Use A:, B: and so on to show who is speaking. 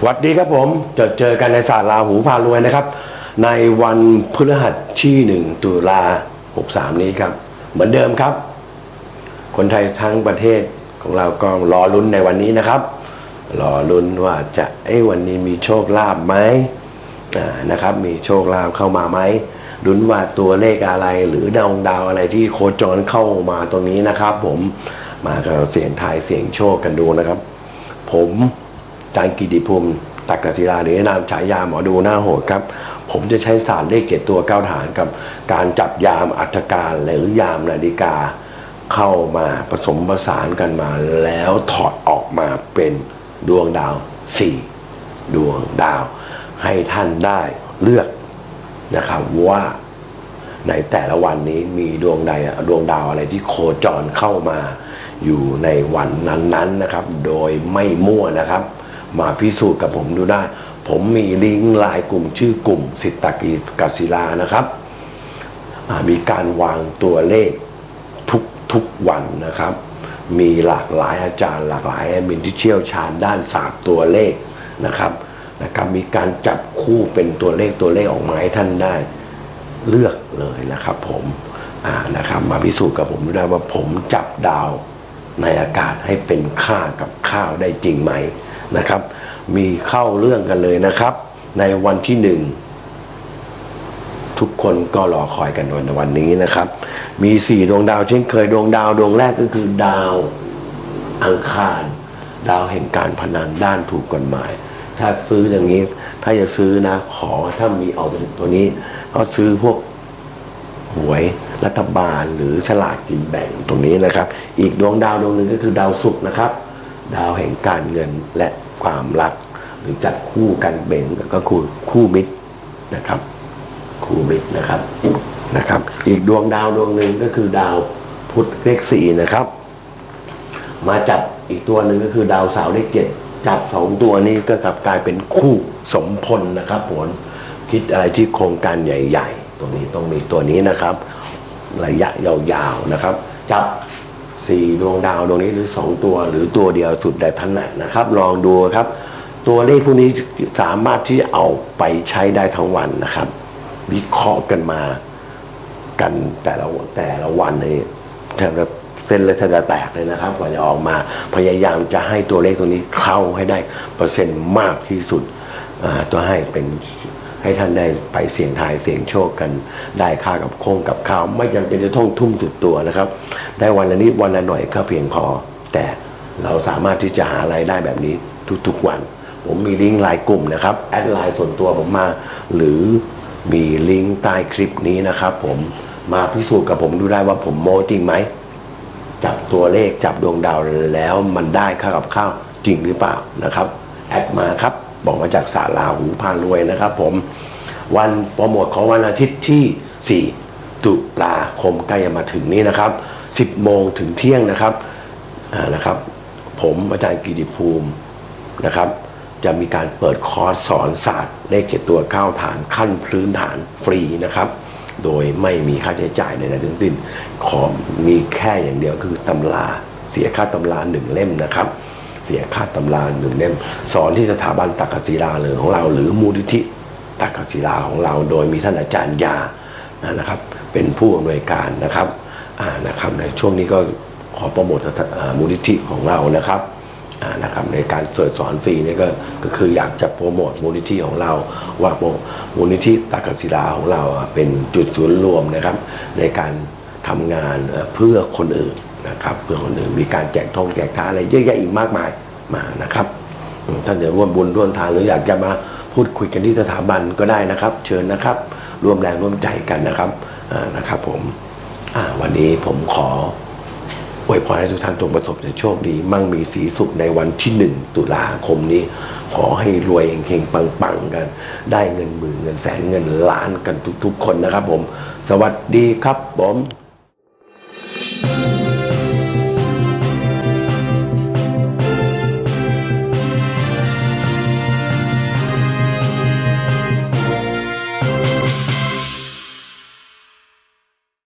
A: สวัสดีครับผมจะเจอกันในศาสตร์ลาหูพารวยนะครับ ในวันพฤหัสที่หนึ่งตุลาหกสามนี้ครับ เหมือนเดิมครับ คนไทยทั้งประเทศของเราก็รอลุ้นในวันนี้นะครับ รอลุ้นว่าจะไอ้วันนี้มีโชคลาภไหมนะครับ มีโชคลาภเข้ามาไหมลุ้นว่าตัวเลขอะไรหรือดาวดาวอะไรที่โคจรเข้ามาตรงนี้นะครับ ผมมาเสียงทายเสียงโชคกันดูนะครับ ผม จารย์กิติภูมิตักกศิลาหรือนามฉายาหมอดูหน้าโหดครับ ผมจะใช้ศาสตร์เลขเจ็ดตัวเก้าฐานกับการจับยามอัตการหรือยามนาฬิกาเข้ามาผสมผสานกันมา แล้วถอดออกมาเป็นดวงดาวสี่ดวงดาว ให้ท่านได้เลือกนะครับว่าในแต่ละวันนี้มีดวงใดดวงดาวอะไรที่โคจรเข้ามาอยู่ในวันนั้นๆนะครับ โดยไม่มั่วนะครับ มาพิสูจน์กับผมดูได้ ผมมีลิงก์ไลน์กลุ่มชื่อกลุ่ม สิทธกิกศิลานะครับ มีการวางตัวเลขทุกทุกวันนะครับ มีหลากหลายอาจารย์ หลากหลายแอดมินที่เชี่ยวชาญด้านศาสตร์ตัวเลขนะครับนะครับ มีการจับคู่เป็นตัวเลขตัวเลขออกมาให้ท่านได้เลือกเลยนะครับ ผมอ่านะครับ มาพิสูจน์กับผมดูได้ว่าผมจับดาวในอากาศให้เป็นค่ากับข้าวได้จริงไหม นะครับ มีเข้าเรื่องกันเลยนะครับ ในวันที่หนึ่งทุกคนก็รอคอยกันในวันนี้นะครับ มีสี่ดวงดาวเช่นเคยดวงดาวดวงแรกก็คือดาวอังคาร ดาวแห่งการพนันด้านถูกกฎหมาย ถ้าซื้ออย่างนี้ ถ้าจะซื้อนะ ขอถ้ามีเอาตัวนี้ก็ซื้อพวกหวยรัฐบาลหรือฉลากกินแบ่งตรงนี้นะครับ อีกดวงดาวดวงหนึ่งก็คือดาวศุกร์นะครับ ดาวแห่งการเงินและความรัก หรือจัดคู่กันเบ่งก็คือคู่มิตรนะครับ คู่มิตรนะครับนะครับ อีกดวงดาวดวงหนึ่งก็คือดาวพุธเลขสี่นะครับ มาจับอีกตัวหนึ่งก็คือดาวเสาร์เลขเจ็ดจับสองตัวนี้ก็กลับกลายเป็นคู่สมพลนะครับผลคิดอะไรที่โครงการใหญ่ ๆ ตรงนี้ต้องมีตัวนี้นะครับ ระยะยาวๆนะครับ จับ สี่ดวงดาวดวงนี้หรือสองตัว หรือตัวเดียวสุดแต่ถนัดนะครับ ลองดูครับ ตัวเลขพวกนี้สามารถที่เอาไปใช้ได้ทั้งวันนะครับ วิเคราะห์กันมา กันแต่ละแต่ละวันนี่แทบจะเส้นเลยแทบจะแตกเลยนะครับกว่าจะออกมาพยายามจะให้ตัวเลขตัวนี้เข้าให้ได้เปอร์เซ็นต์มากที่สุดตัวให้เป็น ให้ท่านได้ไปเสี่ยงทายเสี่ยงโชคกัน ได้ค่ากับโค้งกับข้าว ไม่จำเป็นจะต้องทุ่มสุดตัวนะครับ ได้วันละนิดวันละหน่อยก็เพียงพอ แต่เราสามารถที่จะหารายได้แบบนี้ทุกๆวัน ผมมีลิงก์ไลน์กลุ่มนะครับแอดไลน์ส่วนตัวผมมา หรือมีลิงก์ใต้คลิปนี้นะครับ ผมมาพิสูจน์กับผมดูได้ว่าผมโม้จริงไหมจับตัวเลขจับดวงดาวแล้วมันได้ค่ากับข้าวจริงหรือเปล่านะครับ แอดมาครับ บอกมาจากสาลาหูพารวยนะครับ ผมวันโปรโมทของวันอาทิตย์ที่ 4 ตุลาคมใกล้จะมาถึงนี้นะครับ 10 โมงถึงเที่ยงนะครับนะครับ ผมอาจารย์กิติภูมินะครับ จะมีการเปิดคอร์สสอนศาสตร์เลขเจ็ดตัวเข้าฐานขั้นพื้นฐานฟรีนะครับ โดยไม่มีค่าใช้จ่ายใดๆทั้งสิ้น ขอมีแค่อย่างเดียวคือตำราเสียค่าตำราหนึ่งเล่มนะครับ เสียค่าตำราหนึ่งเล่มสอนที่สถาบันตักศิลาเลยของเรา หรือมูลนิธิตักศิลาของเรา โดยมีท่านอาจารย์ยานะครับ เป็นผู้อำนวยการนะครับนะครับในช่วงนี้ก็ขอโปรโมทมูลนิธิของเรานะครับนะครับในการสอนสอนฟรีนี่ก็ก็คืออยากจะโปรโมทมูลนิธิของเรา ว่ามูลนิธิตักศิลาของเราเป็นจุดศูนย์รวมนะครับ ในการทำงานเพื่อคนอื่นนะครับ เพื่อคนอื่นมีการแจกทองแจกทาอะไรเยอะแยะอีกมากมาย มานะครับท่านจะร่วมบุญร่วมทานหรืออยากจะมาพูดคุยกันที่สถาบันก็ได้นะครับ เชิญนะครับ ร่วมแรงร่วมใจกันนะครับนะครับผมวันนี้ผมขออวยพรให้ทุกท่านจงประสบแต่โชคดี มั่งมีสีสุขในวันที่หนึ่งตุลาคมนี้ ขอให้รวยเฮงๆปังๆกัน ได้เงินหมื่นเงินแสนเงินล้านกันทุก ๆ คนนะครับผม สวัสดีครับผม